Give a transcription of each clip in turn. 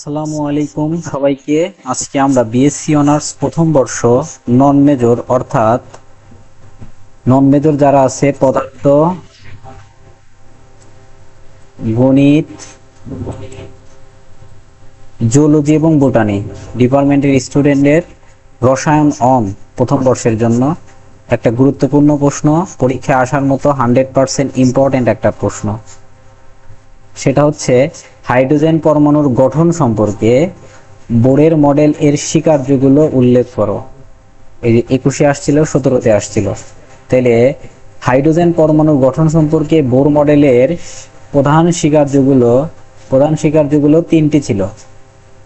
আসসালামু আলাইকুম সবাইকে। আজকে আমরা বিএসসি অনার্স প্রথম বর্ষ নন মেজর অর্থাৎ নন মেজর যারা আছে, পদার্থ, গণিত জুলজি এবং বোটানি ডিপার্টমেন্টের স্টুডেন্টদের রসায়ন অন প্রথম বর্ষের জন্য। একটা গুরুত্বপূর্ণ প্রশ্ন, পরীক্ষায় আসার মতো হান্ড্রেড পার্সেন্ট ইম্পর্টেন্ট একটা প্রশ্ন। সেটা হচ্ছে হাইড্রোজেন পরমাণুর গঠন সম্পর্কে বোরের মডেল এর স্বীকার্যগুলো উল্লেখ করো। এই যে একুশে আসছিল, সতেরোতে আসছিল। তাহলে হাইড্রোজেন পরমাণুর গঠন সম্পর্কে বোর মডেলের প্রধান স্বীকার্যগুলো প্রধান স্বীকার্যগুলো তিনটি ছিল।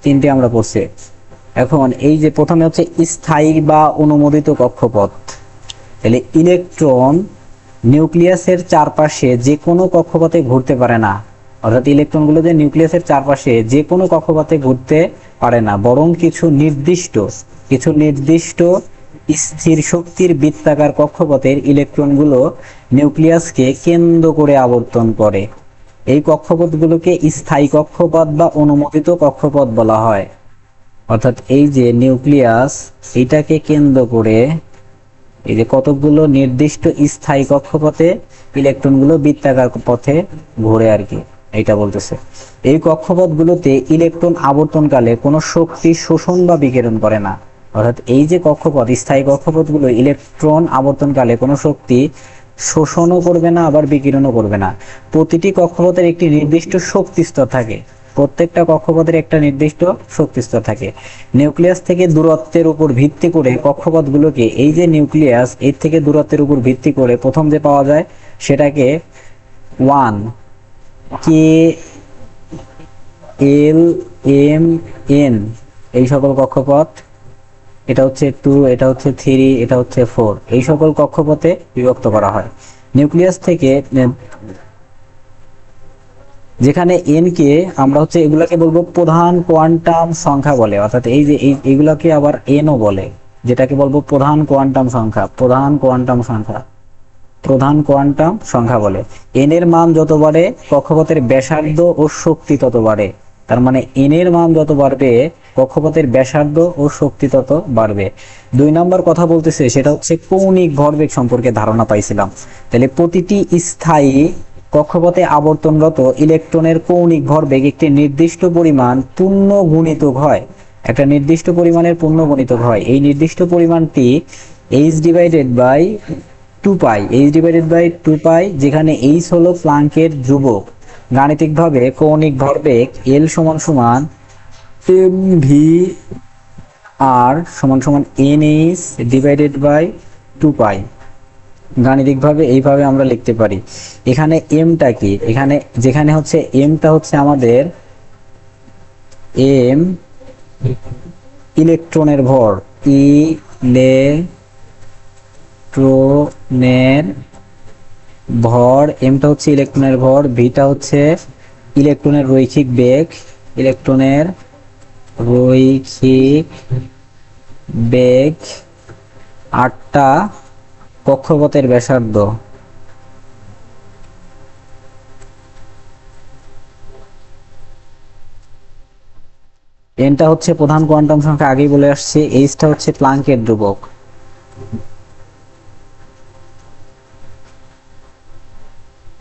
তিনটি আমরা পড়ছি। এখন এই যে প্রথমে হচ্ছে স্থায়ী বা অনুমোদিত কক্ষপথ। তাহলে ইলেকট্রন নিউক্লিয়াসের চারপাশে যে কোনো কক্ষপথে ঘুরতে পারে না। অর্থাৎ ইলেকট্রনগুলো যে নিউক্লিয়াসের চারপাশে যে কোনো কক্ষপথে ঘুরতে পারে না, বরং কিছু নির্দিষ্ট কিছু নির্দিষ্ট স্থির শক্তির বৃত্তাকার কক্ষপথের ইলেকট্রনগুলো নিউক্লিয়াসকে কেন্দ্র করে আবর্তন করে। এই কক্ষপথগুলোকে স্থায়ী কক্ষপথ বা অনুমোদিত কক্ষপথ বলা হয়। অর্থাৎ এই যে নিউক্লিয়াস, এটাকে কেন্দ্র করে এই যে কতকগুলো নির্দিষ্ট স্থায়ী কক্ষপথে ইলেকট্রনগুলো বৃত্তাকার পথে ঘোরে আর কি। এটা বলতেছে। এই কক্ষপথগুলোতে ইলেকট্রন আবর্তনকালে কোনো শক্তি শোষণ বা বিকিরণ করে না। অর্থাৎ এই যে কক্ষপথ, স্থায়ী কক্ষপথগুলো ইলেকট্রন আবর্তনকালে কোনো শক্তি শোষণও করবে না, আবার বিকিরণও করবে না। প্রতিটি কক্ষপথের একটি নির্দিষ্ট শক্তি স্তর থাকে। প্রত্যেকটা কক্ষপথের একটা নির্দিষ্ট শক্তি স্তর থাকে। নিউক্লিয়াস থেকে দূরত্বের উপর ভিত্তি করে কক্ষপথগুলোকে এই যে নিউক্লিয়াস, এর থেকে দূরত্বের উপর ভিত্তি করে প্রথম যে পাওয়া যায় সেটাকে one K, L, M, N, এই সকল কক্ষপথ, এটা হচ্ছে টু, এটা হচ্ছে থ্রি, এটা হচ্ছে ফোর, এই সকল কক্ষপথে বিভক্ত করা হয়। নিউক্লিয়াস থেকে যেখানে এন কে আমরা হচ্ছে এগুলাকে বলব প্রধান কোয়ান্টাম সংখ্যা বলে, অর্থাৎ এই যে এগুলাকে আবার এনও বলে, যেটাকে বলব প্রধান কোয়ান্টাম সংখ্যা, প্রধান কোয়ান্টাম সংখ্যা। প্রধান কোয়ান্টাম সংখ্যা বলে। এন এর মান যত বাড়ে, কক্ষপথের ব্যাসার্ধ ও শক্তি তত বাড়ে। তার মানে এন এর মান যত বাড়বে, কক্ষপথের ব্যাসার্ধ ও শক্তি তত বাড়বে। দুই নম্বর কথা বলতেছে, সেটা হচ্ছে কৌণিক ভরবেগ সম্পর্কে ধারণা পাইছিলাম। তাহলে প্রতিটি স্থায়ী কক্ষপথে আবর্তনরত ইলেকট্রনের কৌণিক ভরবেগ একটি নির্দিষ্ট পরিমাণ পূর্ণ গুণিতক হয়। একটা নির্দিষ্ট পরিমাণের পূর্ণ গুণিতক হয়। এই নির্দিষ্ট পরিমাণটি H divided by two pi H divided by two pi যেখানে এইচ হলো প্লাঙ্কের ধ্রুবক। গাণিতিকভাবে কৌণিক ভরবেগ এল সমান সমান এম ভি আর সমান সমান N H divided by two pi গাণিতিকভাবে এইভাবে আমরা লিখতে পারি। এখানে এমটা কি? এখানে, যেখানে হচ্ছে এমটা হচ্ছে আমাদের এম ইলেকট্রনের ভর। ইলেকট্রনের ভর এমটা হচ্ছে ইলেকট্রনের ভর ভিটা হচ্ছে ইলেকট্রনের রৈখিক বেগ, ইলেকট্রনের রৈখিক বেগ আটটা কক্ষপথের ব্যাসার্ধ। এনটা হচ্ছে প্রধান কোয়ান্টাম সংখ্যা, আগেই বলে আসছে এইচটা হচ্ছে প্লাঙ্কের ধ্রুবক।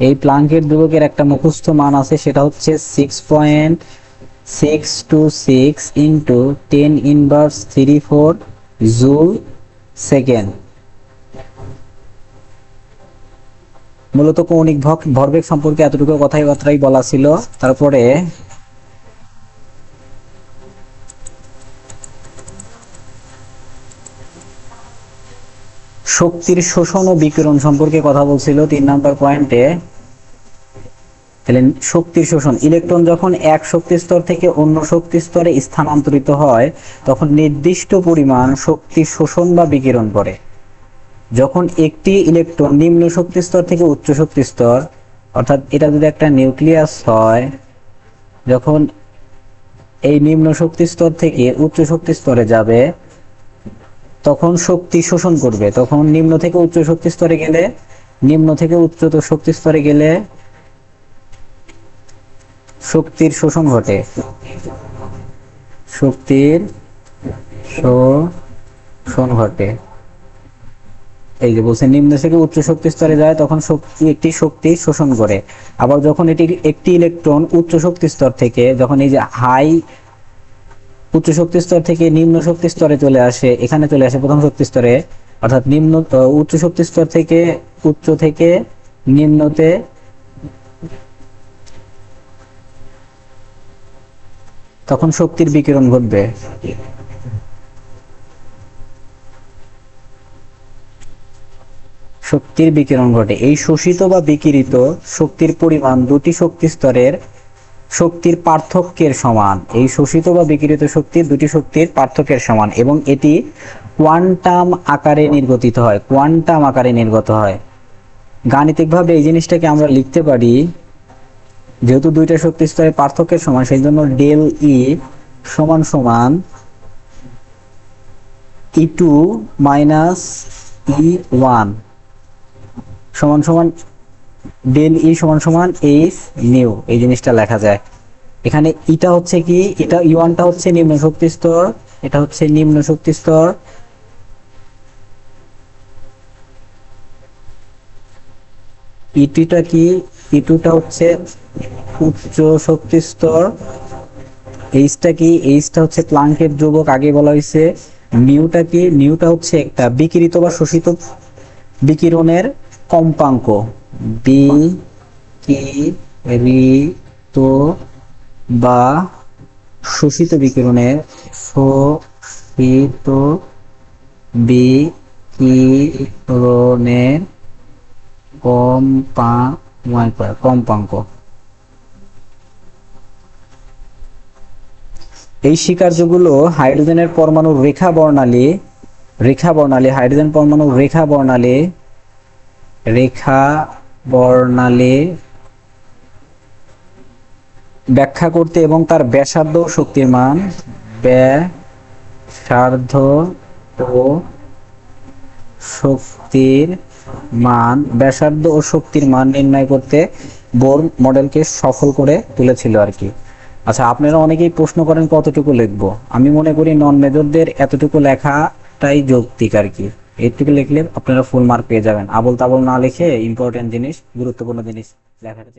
এই প্লাঙ্কের ধ্রুবকের একটা মুখস্থ মান আছে, সেটা হচ্ছে six point six two six into ten inverse three four joule second মূলত কৌণিক ভরবেগ সম্পর্কে এতটুকু কথাই বার্তাই বলা ছিল। তারপরে শক্তির শোষণ ও বিকিরণ সম্পর্কে কথা বলছিল তিন নাম্বার পয়েন্টে। তাহলে শক্তি শোষণ। ইলেকট্রন যখন এক শক্তি স্তর থেকে অন্য শক্তি স্তরে স্থানান্তরিত হয়, তখন নির্দিষ্ট পরিমাণ শক্তি শোষণ বা বিকিরণ করে। যখন একটি ইলেকট্রন নিম্ন শক্তি স্তর থেকে উচ্চ শক্তি স্তর, অর্থাৎ এটা যদি একটা নিউক্লিয়াস হয়, যখন এই নিম্ন শক্তি স্তর থেকে উচ্চ শক্তি স্তরে যাবে, তখন শক্তি শোষণ করবে। তখন নিম্ন থেকে উচ্চ শক্তি স্তরে গেলে, নিম্ন থেকে উচ্চতর শক্তি স্তরে গেলে শক্তির শোষণ ঘটে। শক্তির শোষণ ঘটে। এই যে বলছে, নিম্ন থেকে উচ্চ শক্তি স্তরে যায়, তখন শক্তি, একটি শক্তি শোষণ করে। আবার যখন এটি একটি ইলেকট্রন উচ্চ শক্তি স্তর থেকে, যখন এই যে হাই উচ্চ শক্তি স্তর থেকে নিম্ন শক্তি স্তরে চলে আসে, এখানে চলে আসে প্রথম শক্তি স্তরে, অর্থাৎ নিম্ন উচ্চ শক্তি স্তর থেকে উচ্চ থেকে নিম্নতে তখন শক্তির বিকিরণ ঘটবে। শক্তির বিকিরণ ঘটে। এই শোষিত বা বিকিরিত শক্তির পরিমাণ দুটি শক্তি স্তরের শক্তির পার্থক্যের সমান। এই শোষিত বা বিকিরিত শক্তির দুটি শক্তির পার্থক্যের সমান এবং এটি কোয়ান্টাম আকারে নির্গতিত হয়। কোয়ান্টাম আকারে নির্গত হয়। গাণিতিকভাবে এই জিনিসটাকে আমরা লিখতে পারি যেহেতু দুইটা শক্তি স্তরের পার্থক্যের সমান সেই জন্য ডেল ই সমান সমান E two minus E one সমান সমান ডেল ই সমান সমান এইচ নিউ এই জিনিসটা লেখা যায়। এখানে ইটা হচ্ছে কি? এটা ই ওয়ানটা হচ্ছে নিম্ন শক্তি স্তর, এটা হচ্ছে নিম্ন শক্তি স্তর। ইটিটা কি? ইটুটা হচ্ছে উচ্চ শক্তি স্তর। এইচটা কি? এইচটা হচ্ছে প্লাঙ্কের ধ্রুবক, আগে বলা হয়েছে নিউটা কি? নিউটা হচ্ছে একটা বিকিরিত বা শোষিত বিকিরণের কম্পাঙ্ক। বি কি রিত বা শোষিত বিকিরণের শোষিত বিকিরণের কম্পাঙ্ক কম্পাঙ্ক এই স্বীকার্যগুলো হাইড্রোজেনের পরমাণুর রেখা বর্ণালী রেখা বর্ণালী, হাইড্রোজেন পরমাণুর রেখা বর্ণালী রেখা বর্ণালী ব্যাখ্যা করতে এবং তার ব্যাসার্ধ শক্তির মান, ব্যাসার্ধ ও শক্তির মান, ব্যাসার্ধ ও শক্তির মান নির্ণয় করতে বোর মডেলকে সফল করে তুলেছিল আর কি। আচ্ছা আপনারা অনেকেই প্রশ্ন করেন কতটুকু লিখব? আমি মনে করি নন মেজরদের এতটুকু লেখাটাই যৌক্তিক আর কি। এরটুকু লিখলে আপনারা ফুল মার্ক পেয়ে যাবেন। আবল তাবল না লিখে ইম্পর্টেন্ট জিনিস, গুরুত্বপূর্ণ জিনিস লেখাটা